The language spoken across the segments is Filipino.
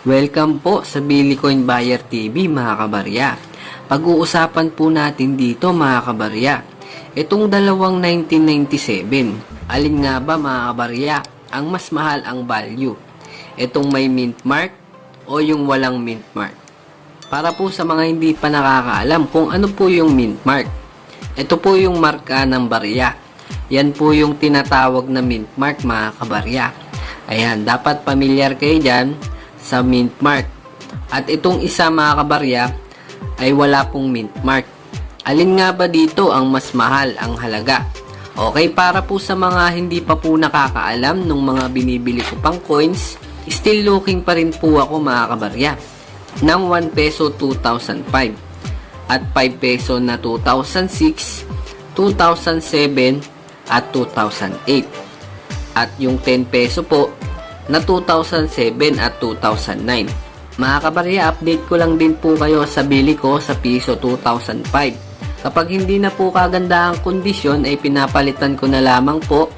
Welcome po sa Billy Coin Buyer TV mga kabarya. Pag-uusapan po natin dito mga kabarya. Itong dalawang 1997, alin nga ba mga kabarya ang mas mahal ang value? Itong may mint mark o yung walang mint mark? Para po sa mga hindi pa nakakaalam kung ano po yung mint mark. Ito po yung marka ng barya. Yan po yung tinatawag na mint mark mga kabarya. Ayan, dapat pamilyar kayo dyan sa mint mark. At itong isa mga kabarya ay wala pong mint mark. Alin nga ba dito ang mas mahal ang halaga? Okay, para po sa mga hindi pa po nakakaalam ng mga binibili ko pang coins, still looking pa rin po ako mga kabarya ng 1 peso 2005 at 5 peso na 2006, 2007 at 2008 at yung 10 peso po na 2007 at 2009. Mga kabarya, update ko lang din po kayo sa bili ko sa piso 2005. Kapag hindi na po kaganda ang kondisyon ay pinapalitan ko na lamang po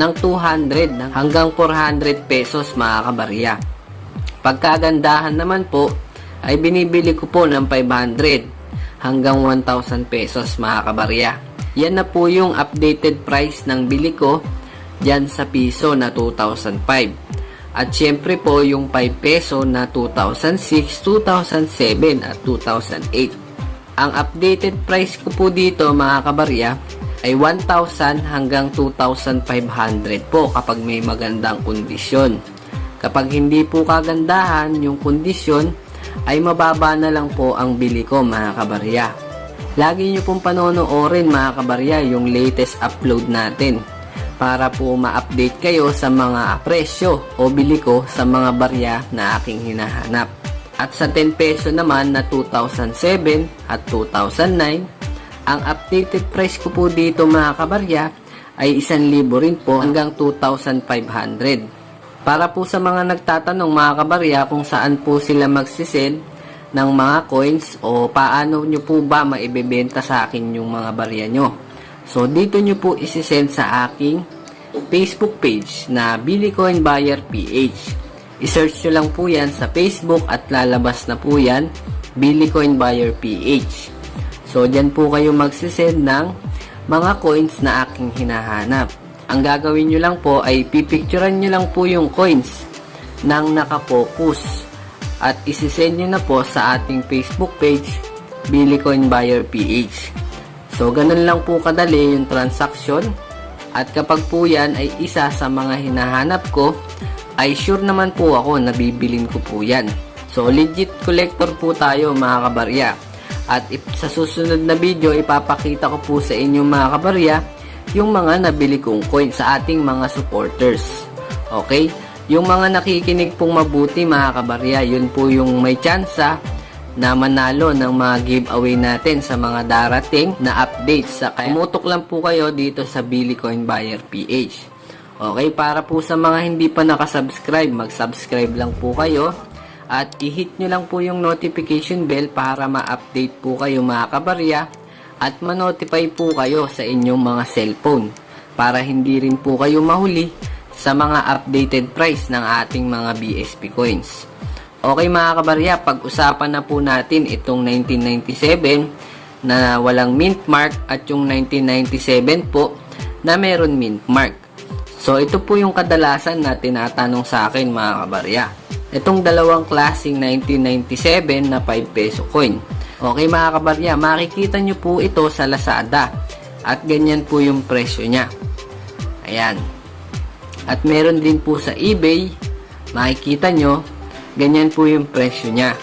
ng 200 hanggang 400 pesos mga kabarya. Pagkagandahan naman po ay binibili ko po ng 500 hanggang 1,000 pesos mga kabarya. Yan na po yung updated price ng bili ko dyan sa piso na 2005. At syempre po yung 5 peso na 2006, 2007 at 2008. Ang updated price ko po dito mga kabarya ay 1,000 hanggang 2,500 po kapag may magandang kondisyon. Kapag hindi po kagandahan yung kondisyon, ay mababa na lang po ang bili ko mga kabarya. Lagi nyo pong panonoorin mga kabarya yung latest upload natin para po ma-update kayo sa mga presyo o bili ko sa mga barya na aking hinahanap. At sa 10 peso naman na 2007 at 2009, ang updated price ko po dito mga kabarya ay 1,000 rin po hanggang 2,500. Para po sa mga nagtatanong mga kabarya kung saan po sila magsisend ng mga coins o paano nyo po ba maibebenta sa akin yung mga barya nyo. So dito nyo po isisend sa aking Facebook page na Billy Buyer PH. I-search nyo lang po yan sa Facebook at lalabas na po yan Billy Buyer PH. So dyan po kayo magsisend ng mga coins na aking hinahanap. Ang gagawin nyo lang po ay pipicturean nyo lang po yung coins nang nakapokus at isisend nyo na po sa ating Facebook page Billy Buyer PH. So ganun lang po kadali yung transaction at kapag po yan ay isa sa mga hinahanap ko ay sure naman po ako na bibilin ko po yan. So legit collector po tayo mga kabarya. At sa susunod na video ipapakita ko po sa inyo mga kabarya yung mga nabili kong coin sa ating mga supporters. Okay? Yung mga nakikinig pong mabuti mga kabarya, yun po yung may tsansa na manalo ng mga giveaway natin sa mga darating na updates. Sa kaya umutok lang po kayo dito sa Billy Coin Buyer PH. Okay, para po sa mga hindi pa nakasubscribe, mag-subscribe lang po kayo at i-hit nyo lang po yung notification bell para ma-update po kayo mga kabarya at ma-notify po kayo sa inyong mga cellphone para hindi rin po kayo mahuli sa mga updated price ng ating mga BSP coins. Okay mga kabarya, pag-usapan na po natin itong 1997 na walang mint mark at yung 1997 po na meron mint mark. So ito po yung kadalasan na tinatanong sa akin mga kabarya. Itong dalawang klaseng 1997 na 5 peso coin. Okay mga kabarya, makikita nyo po ito sa Lazada. At ganyan po yung presyo niya. Ayan. At meron din po sa eBay, makikita nyo, ganyan po yung presyo niya.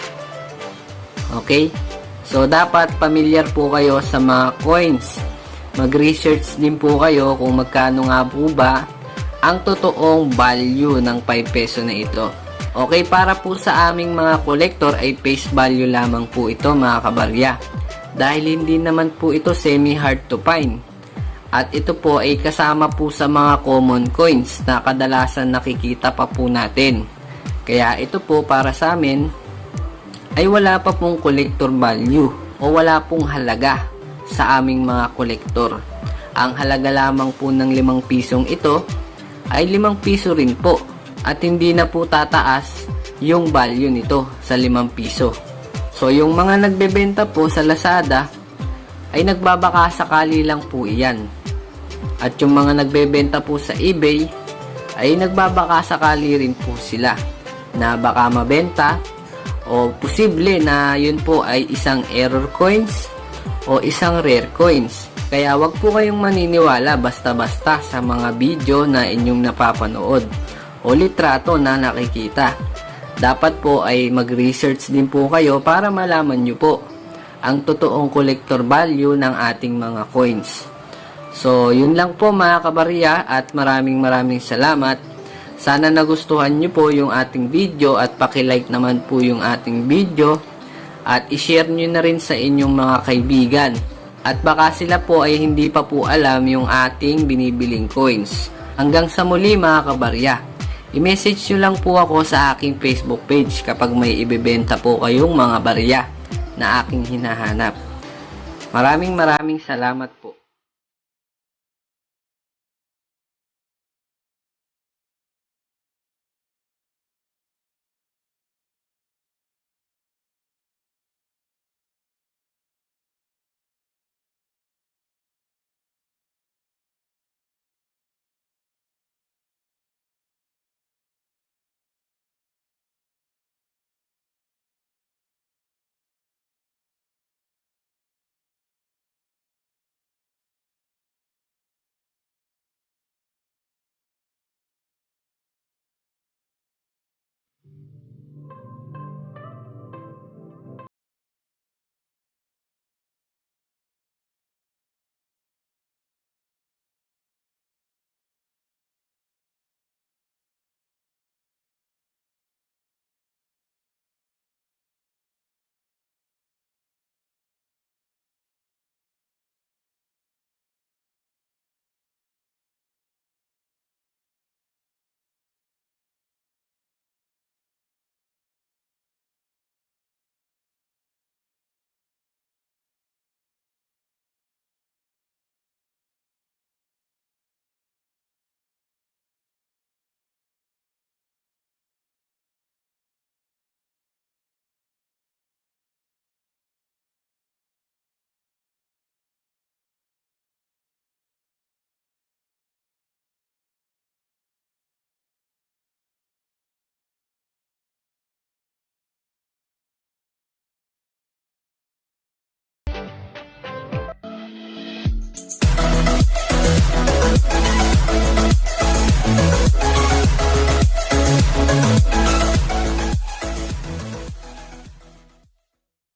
Okay? So, dapat familiar po kayo sa mga coins. Mag-research din po kayo kung magkano nga po ba ang totoong value ng 5 peso na ito. Okay, para po sa aming mga collector ay face value lamang po ito mga kabarya. Dahil hindi naman po ito semi-hard to find. At ito po ay kasama po sa mga common coins na kadalasan nakikita pa po natin. Kaya ito po para sa amin ay wala pa pong collector value o wala pong halaga sa aming mga collector. Ang halaga lamang po ng 5 pisong ito ay 5 piso rin po at hindi na po tataas yung value nito sa 5 piso. So yung mga nagbebenta po sa Lazada ay nagbabaka sakali lang po iyan. At yung mga nagbebenta po sa eBay ay nagbabaka sakali rin po sila na baka mabenta o posible na yun po ay isang error coins o isang rare coins. Kaya wag po kayong maniniwala basta-basta sa mga video na inyong napapanood o litrato na nakikita. Dapat po ay mag-research din po kayo para malaman nyo po ang totoong collector value ng ating mga coins. So, yun lang po mga kabarya at maraming maraming salamat. Sana nagustuhan nyo po yung ating video at pakilike naman po yung ating video at ishare nyo na rin sa inyong mga kaibigan. At baka sila po ay hindi pa po alam yung ating binibiling coins. Hanggang sa muli mga kabarya. I-message nyo lang po ako sa aking Facebook page kapag may ibebenta po kayong mga barya na aking hinahanap. Maraming maraming salamat po.